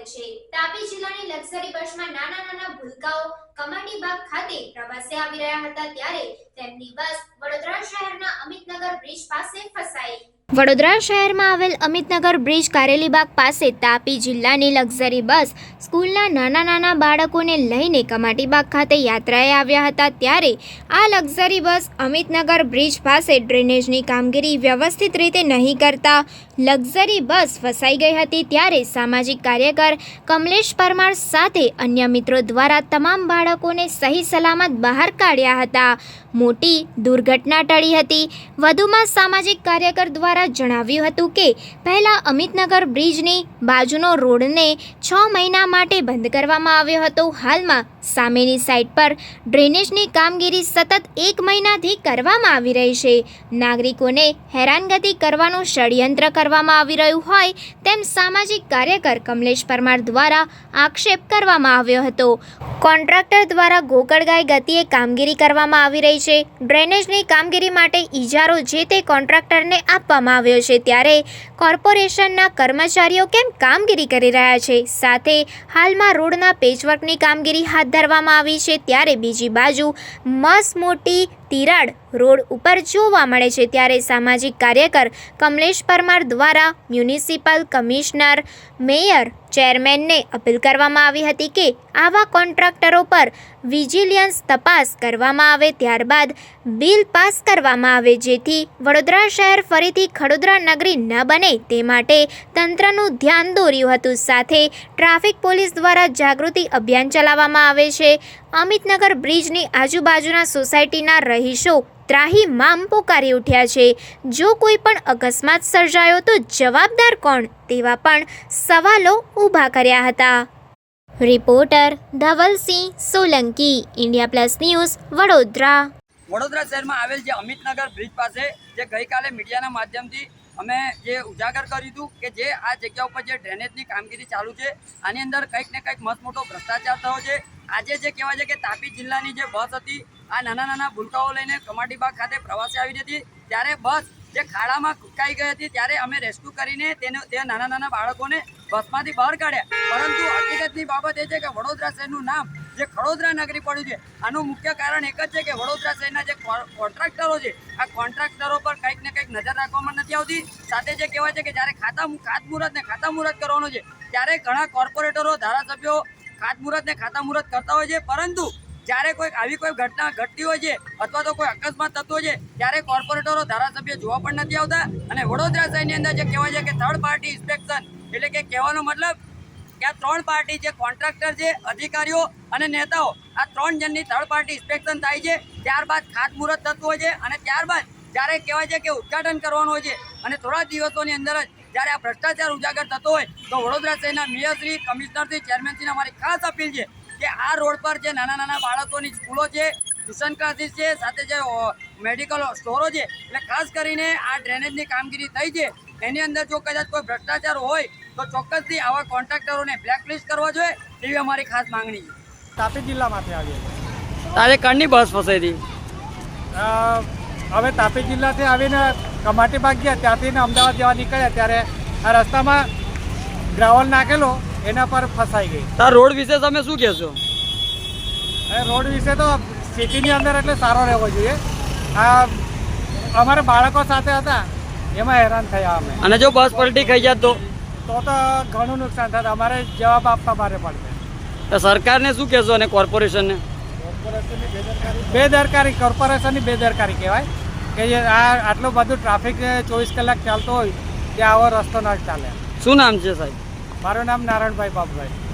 છે. તાપી જિલ્લાની લક્ઝરી બસમાં નાના નાના ભૂલકાઓ કમાટીબાગ ખાતે પ્રવાસે આવી રહ્યા હતા ત્યારે તેમની બસ વડોદરા શહેરના અમિતનગર બ્રિજ પાસે ફસાઈ. વડોદરા શહેરમાં આવેલ અમિતનગર બ્રિજ કારેલીબાગ પાસે તાપી જિલ્લાની લક્ઝરી બસ સ્કૂલના નાના નાના બાળકોને લઈને કમાટીબાગ ખાતે યાત્રાએ આવ્યા હતા ત્યારે આ લક્ઝરી બસ અમિતનગર બ્રિજ પાસે ડ્રેનેજની કામગીરી વ્યવસ્થિત રીતે નહીં કરતા લક્ઝરી બસ ફસાઈ ગઈ હતી ત્યારે સામાજિક કાર્યકર કમલેશ પરમાર સાથે અન્ય મિત્રો દ્વારા તમામ બાળકોને સહી સલામત બહાર કાઢ્યા હતા. મોટી દુર્ઘટના ટળી હતી. વધુમાં સામાજિક કાર્યકર દ્વારા જણાવ્યું હતું કે, પહેલા અમિતનગર બ્રિજની બાજુનો રોડને છ મહિના માટે બંધ કરવામાં આવ્યો હતો. હાલમાં સામેની સાઈડ પર ડ્રેનેજની કામગીરી સતત એક મહિનાથી કરવામાં આવી રહી છે. નાગરિકોને હેરાનગતિ કરવાનું ષડયંત્ર કરવામાં આવી રહ્યું હોય તેમ સામાજિક કાર્યકર કમલેશ પરમાર દ્વારા આક્ષેપ કરવામાં આવ્યો હતો. કોન્ટ્રાક્ટર દ્વારા ગોકળગાય ગતિએ કામગીરી કરવામાં આવી રહી છે. ડ્રેનેજની કામગીરી માટે ઇજારો જે તે કોન્ટ્રાક્ટરને આપવામાં આવ્યો છે ત્યારે કોર્પોરેશનના કર્મચારીઓ કેમ કામગીરી કરી રહ્યા છે? સાથે હાલમાં રોડના પેચવર્કની કામગીરી હાથ ધરવામાં આવી છે ત્યારે બીજી બાજુ મસ મોટી તિરાડ રોડ ઉપર જોવા મળે છે ત્યારે સામાજિક કાર્યકર કમલેશ પરમાર દ્વારા મ્યુનિસિપલ કમિશનર, મેયર, ચેરમેનને અપીલ કરવામાં આવી હતી કે આવા કોન્ટ્રાક્ટરો પર વિજિલિયન્સ તપાસ કરવામાં આવે ત્યારબાદ બિલ પાસ કરવામાં આવે જેથી વડોદરા શહેર ફરીથી ખડોદરા નગરી ન બને તે માટે તંત્રનું ધ્યાન દોર્યું હતું. સાથે ટ્રાફિક પોલીસ દ્વારા જાગૃતિ અભિયાન ચલાવવામાં આવે છે. અમિતનગર બ્રિજની આજુબાજુના સોસાયટીના રહીશો ત્રાહીમામ પોકારી ઉઠ્યા છે. જો કોઈ પણ અકસ્માત સર્જાયો તો જવાબદાર કોણ? તેવા પણ સવાલો ઊભા કર્યા હતા. Reporter Dhavalsinh Solanki, India plus news, Vadodara. Vadodara શહેરમાં આવેલ જે અમિતનગર બ્રિજ પાસે, જે ગઈકાલે મીડિયાના માધ્યમથી અમે જે ઉજાગર કર્યું હતું કે જે આ જગ્યા ઉપર જે ડ્રેનેજની કામગીરી ચાલુ છે, આની અંદર કંઈક ને કંઈક મસ્ત મોટો ભ્રષ્ટાચાર થયો છે. આજે જે કહેવાય છે કે તાપી જિલ્લાની જે બસ હતી આ નાના નાના ભૂલકાઓ લઈને કમાટીબાગ ખાતે પ્રવાસે આવી હતી ત્યારે બસ જે ખાડામાં કૂદકાઈ ગઈ હતી, ત્યારે અમે રેસ્ક્યુ કરીને તેને તે નાના નાના બાળકોને બસમાંથી બહાર કાઢ્યા. પરંતુ હકીકતની બાબત એ છે કે વડોદરા શહેરનું નામ જે ખડોદરા નગરી પડ્યું છે, આનું મુખ્ય કારણ એક જ છે કે વડોદરા શહેરના જે કોન્ટ્રાક્ટરો છે, આ કોન્ટ્રાક્ટરો પર કંઈક ને કંઈક નજર રાખવામાં નથી આવતી. સાથે જે કહેવાય છે કે જ્યારે ખાતા ખાતમુહૂર્ત ને ખાતામુહૂર્ત કરવાનો છે, ત્યારે ઘણા કોર્પોરેટરો, ધારાસભ્યો ખાતમુહૂર્ત ને ખાતામુહૂર્ત કરતા હોય છે. પરંતુ જ્યારે કોઈ આવી કોઈ ઘટના ઘટતી હોય છે અથવા તો કોઈ અકસ્માત થતો હોય છે, ત્યારે કોર્પોરેટરો, ધારાસભ્ય જોવા પણ નથી આવતા. અને વડોદરા શહેરની અંદર જે કહેવાય છે કે થર્ડ પાર્ટી ઇન્સ્પેક્શન એટલે કે કહેવાનો મતલબ કે આ ત્રણ પાર્ટી જે કોન્ટ્રાક્ટર છે, અધિકારીઓ અને નેતાઓ, આ ત્રણ જણની થર્ડ પાર્ટી ઇન્સ્પેક્શન થાય છે. ત્યારબાદ ખાતમુહૂર્ત થતું હોય છે અને ત્યારબાદ જ્યારે કહેવાય છે કે ઉદ્ઘાટન કરવાનું હોય છે. અને થોડા દિવસોની અંદર જ જ્યારે આ ભ્રષ્ટાચાર ઉજાગર થતો હોય, તો વડોદરા શહેરના મેયરશ્રી કમિશનરશ્રી ચેરમેનશ્રીને અમારી ખાસ અપીલ છે કે આ રોડ પર જે નાના નાના બાળકોની સ્કૂલો છે ટ્યુશન ક્લાસીસ છે સાથે જે મેડિકલ સ્ટોરો છે એટલે ખાસ કરીને આ ડ્રેનેજની કામગીરી થઈ છે એની અંદર જો કદાચ કોઈ ભ્રષ્ટાચાર હોય તો ચોક્કસથી આવા કોન્ટ્રાક્ટરોને બ્લેકલિસ્ટ કરવા જોઈએ તેવી અમારી ખાસ માંગણી છે. તાપી જિલ્લામાંથી આવી તારે કણની બસ ફસાઈ હતી હવે તાપી જિલ્લાથી આવીને કમાટીબાગ ગયા ત્યાંથી અમદાવાદ જવા નીકળ્યા ત્યારે આ રસ્તામાં ગ્રાવલ નાખેલો એના પર ફસાઈ ગઈ. તો રોડ વિશે તમે શું કહેશો? રોડ વિશે તો સિટીની અંદર એટલે સારો રહેવો જોઈએ. આ અમારા બાળકો સાથે હતા એમાં હેરાન થયા અમે. અને જો બસ પલટી ખાઈ જાય તો? તો તો ઘણું નુકસાન થાય અમારે જવાબ આપવા મારે પડશે. તો સરકારને શું કહેશો અને કોર્પોરેશનને? બેદરકારી. કોર્પોરેશનની બેદરકારી કહેવાય. કે આ આટલું બધું ટ્રાફિક ચોવીસ કલાક ચાલતો હોય કે આવો રસ્તો ના ચાલે. શું નામ છે સાહેબ? મારું નામ નારાયણભાઈ બાબુભાઈ.